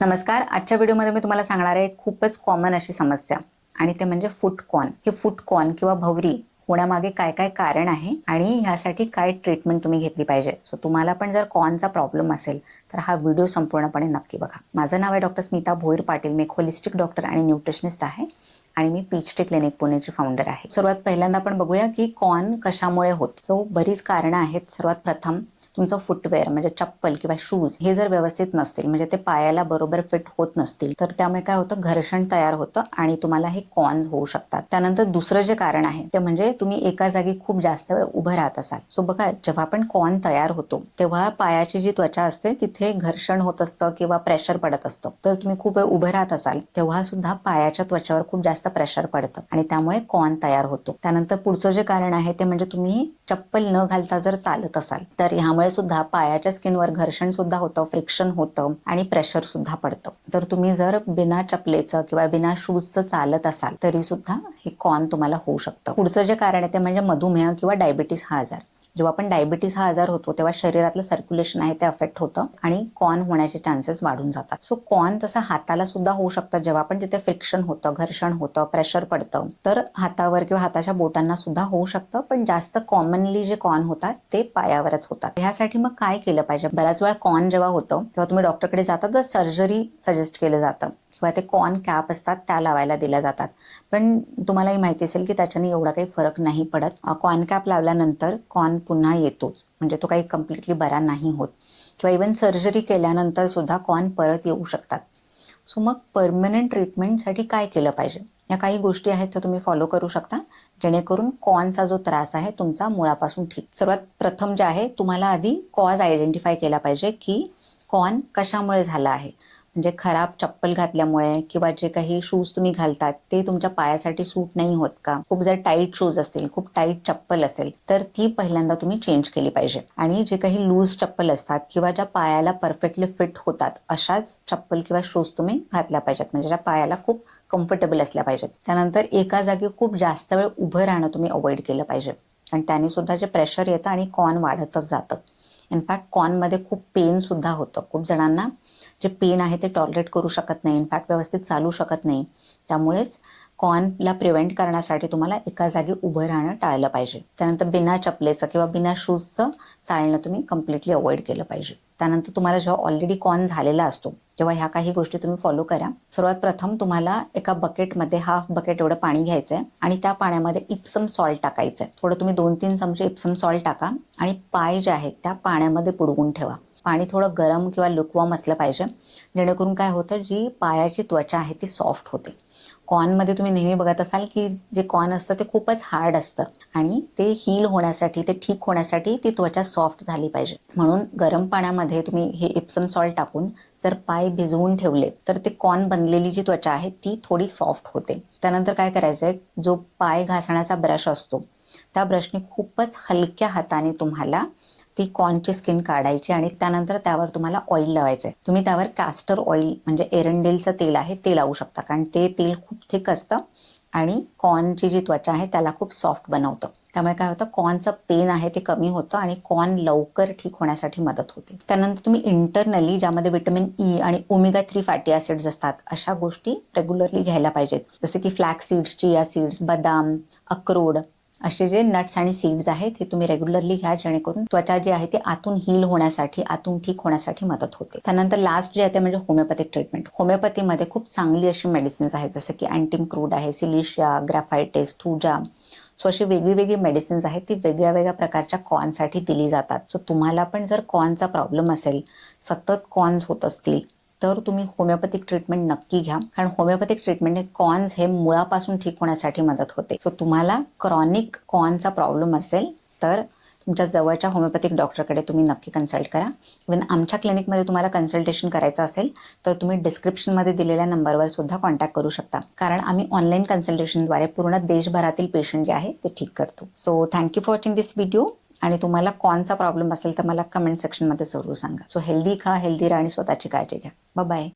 नमस्कार. आजच्या व्हिडिओमध्ये मी तुम्हाला सांगणार आहे खूपच कॉमन अशी समस्या. आणि ते म्हणजे फुटकॉन हे फुटकॉन किंवा भवरी होण्यामागे काय काय कारण आहे आणि ह्यासाठी काय ट्रीटमेंट तुम्ही घेतली पाहिजे. सो तुम्हाला पण जर कॉनचा प्रॉब्लेम असेल तर हा व्हिडिओ संपूर्णपणे नक्की बघा. माझं नाव आहे डॉक्टर स्मिता भोईर पाटील. मी एक होलिस्टिक डॉक्टर आणि न्यूट्रिशनिस्ट आहे. आणि मी पीच टी क्लिनिक पुणेची फाउंडर आहे. सर्वात पहिल्यांदा आपण बघूया की कॉन कशामुळे होत. सो बरीच कारणं आहेत. सर्वात प्रथम तुमचं फुटवेअर म्हणजे चप्पल किंवा शूज हे जर व्यवस्थित नसतील म्हणजे ते पायाला बरोबर फिट होत नसतील तर त्यामुळे काय होतं? घर्षण तयार होतं आणि तुम्हाला हे कॉन्स होऊ शकतात. त्यानंतर दुसरं जे कारण आहे ते म्हणजे तुम्ही एका जागी खूप जास्त वेळ उभं राहत असाल. सो बघा जेव्हा आपण कॉन तयार होतो तेव्हा पायाची जी त्वचा असते तिथे घर्षण होत असतं किंवा प्रेशर पडत असतं. तर तुम्ही खूप वेळ उभं राहत असाल तेव्हा सुद्धा पायाच्या त्वचावर खूप जास्त प्रेशर पडतं आणि त्यामुळे कॉन तयार होतो. त्यानंतर पुढचं जे कारण आहे ते म्हणजे तुम्ही चप्पल न घालता जर चालत असाल तर ह्यामुळे सुद्धा पायाच्या स्किनवर घर्षण सुद्धा होतं फ्रिक्शन होतं आणि प्रेशर सुद्धा पडतं. तर तुम्ही जर बिना चपलेचं किंवा बिना शूजचं चालत असाल तरी सुद्धा हे कॉन तुम्हाला होऊ शकतं. पुढचं जे कारण आहे ते म्हणजे मधुमेह किंवा डायबिटीस हा आजार. जेव्हा आपण डायबिटीस हा आजार होतो तेव्हा शरीरातलं सर्क्युलेशन आहे ते अफेक्ट होतं आणि कॉन होण्याचे चान्सेस वाढून जातात. सो कॉन तसं हाताला सुद्धा होऊ शकतं. जेव्हा आपण तिथे फ्रिक्शन होतं घर्षण होतं प्रेशर पडतं तर हातावर किंवा हाताच्या बोटांना सुद्धा होऊ शकतं. पण जास्त कॉमनली जे कॉन होतात ते पायावरच होतात. ह्यासाठी मग काय केलं पाहिजे? बऱ्याच वेळा कॉन जेव्हा होतं तेव्हा तुम्ही डॉक्टरकडे जाता तर सर्जरी सजेस्ट केलं जातं. किंवा ते कॉन कॅप असतात त्या लावायला दिल्या जातात. पण तुम्हालाही माहिती असेल की त्याच्याने एवढा काही फरक नाही पडत. कॉन कॅप लावल्यानंतर कॉन पुन्हा येतोच. म्हणजे तो काही कम्प्लिटली बरा नाही होत. किंवा इवन सर्जरी केल्यानंतर सुद्धा कॉन परत येऊ शकतात. सो मग परमनंट ट्रीटमेंटसाठी काय केलं पाहिजे? या काही गोष्टी आहेत त्या तुम्ही फॉलो करू शकता. जेणेकरून कॉनचा जो त्रास आहे तुमचा मुळापासून ठीक. सर्वात प्रथम जे आहे तुम्हाला आधी कॉज आयडेंटिफाय केला पाहिजे की कॉन कशामुळे झाला आहे. म्हणजे खराब चप्पल घातल्यामुळे किंवा जे काही शूज तुम्ही घालतात ते तुमच्या पायासाठी सूट नाही होत का? खूप जर टाईट शूज असतील खूप टाईट चप्पल असेल तर ती पहिल्यांदा तुम्ही चेंज केली पाहिजे. आणि जे काही लूज चप्पल असतात किंवा ज्या पायाला परफेक्टली फिट होतात अशाच चप्पल किंवा शूज तुम्ही घातल्या पाहिजेत. म्हणजे ज्या पायाला खूप कम्फर्टेबल असल्या पाहिजेत. त्यानंतर एका जागी खूप जास्त वेळ उभं राहणं तुम्ही अवॉइड केलं पाहिजे. आणि त्याने सुद्धा जे प्रेशर येतं आणि कॉन वाढतच जातं. इनफॅक्ट कॉनमध्ये खूप पेन सुद्धा होतं. खूप जणांना जे पेन आहे ते टॉलरेट करू शकत नाही. इनफॅक्ट व्यवस्थित चालू शकत नाही. त्यामुळेच कॉनला प्रिव्हेंट करण्यासाठी तुम्हाला एका जागी उभं राहणं टाळलं पाहिजे. त्यानंतर बिना चपलेचं किंवा बिना शूजचं चालणं तुम्ही कम्प्लिटली अवॉइड केलं पाहिजे. त्यानंतर तुम्हाला जेव्हा ऑलरेडी कॉन झालेला असतो तेव्हा ह्या काही गोष्टी तुम्ही फॉलो करा. सर्वात प्रथम तुम्हाला एका बकेटमध्ये हाफ बकेट एवढं पाणी घ्यायचं आहे आणि त्या पाण्यामध्ये इप्सम सॉल्ट टाकायचं आहे थोडं तुम्ही दोन तीन चमचे इप्सम सॉल्ट टाका आणि पाय जे आहेत त्या पाण्यामध्ये बुडवून ठेवा. पाणी थोडं गरम किंवा लुकवॉम असलं पाहिजे. जेणेकरून काय होतं जी पायाची त्वचा आहे ती सॉफ्ट होते. कॉर्नमध्ये तुम्ही नेहमी बघत असाल की जे कॉर्न असतं ते खूपच हार्ड असतं आणि ते हील होण्यासाठी ते ठीक होण्यासाठी ती त्वचा सॉफ्ट झाली पाहिजे. म्हणून गरम पाण्यामध्ये तुम्ही हे इप्सम सॉल्ट टाकून जर पाय भिजवून ठेवले तर ते कॉर्न बनलेली जी त्वचा आहे ती थोडी सॉफ्ट होते. त्यानंतर काय करायचं आहे जो पाय घासण्याचा ब्रश असतो त्या ब्रशने खूपच हलक्या हाताने तुम्हाला ती कॉर्नची स्किन काढायची आणि त्यानंतर त्यावर तुम्हाला ऑइल लावायचं आहे तुम्ही त्यावर कॅस्टर ऑइल म्हणजे एरंडेलचं तेल आहे ते लावू शकता. कारण ते तेल खूप थिक असतं आणि कॉर्नची जी त्वचा आहे त्याला खूप सॉफ्ट बनवतं. त्यामुळे काय होतं कॉर्नचं पेन आहे ते कमी होतं आणि कॉर्न लवकर ठीक होण्यासाठी मदत होते. त्यानंतर तुम्ही इंटरनली ज्यामध्ये विटॅमिन ई आणि ओमेगा थ्री फॅटी ऍसिड्स असतात अशा गोष्टी रेग्युलरली घ्यायला पाहिजेत. जसे की फ्लॅक सीड्स चिया सीड्स बदाम अक्रोड असे जे नट्स आणि सीड्स आहेत हे तुम्ही रेग्युलरली घ्या जेणेकरून त्वचा जी आहे ती आतून हील होण्यासाठी आतून ठीक होण्यासाठी मदत होते. त्यानंतर लास्ट जे आहे ते म्हणजे होमिओपॅथिक ट्रीटमेंट होमिओपॅथीमध्ये खूप चांगली अशी मेडिसिन्स आहेत जसं की अँटीम क्रूड आहे सिलिशिया ग्रॅफायटिस थुजा सो अशी वेगळी वेगळी मेडिसिन्स आहेत ती वेगळ्या वेगळ्या प्रकारच्या कॉनसाठी दिली जातात. सो तुम्हाला पण जर कॉनचा प्रॉब्लेम असेल सतत कॉन्स होत असतील तर तुम्ही होमिओपॅथिक ट्रीटमेंट नक्की घ्या. कारण होमिओपॅथिक ट्रीटमेंट कॉन्स हे मुळापासून ठीक होण्यासाठी मदत होते. सो तुम्हाला क्रॉनिक कॉनचा प्रॉब्लेम असेल तर तुमच्या जवळच्या होमिओपॅथिक डॉक्टरकडे तुम्ही नक्की कन्सल्ट करा. इवन आमच्या क्लिनिकमध्ये तुम्हाला कन्सल्टेशन करायचं असेल तर तुम्ही डिस्क्रिप्शनमध्ये दिलेल्या नंबरवर सुद्धा कॉन्टॅक्ट करू शकता. कारण आम्ही ऑनलाईन कन्सल्टेशनद्वारे पूर्ण देशभरातील पेशंट जे आहे ते ठीक करतो. So thank you for watching this video आणि तुम्हाला कॉनचा प्रॉब्लेम असेल तर मला कमेंट सेक्शनमध्ये जरूर सांगा. सो हेल्दी खा हेल्दी राहा आणि स्वतःची काळजी घ्या. बाय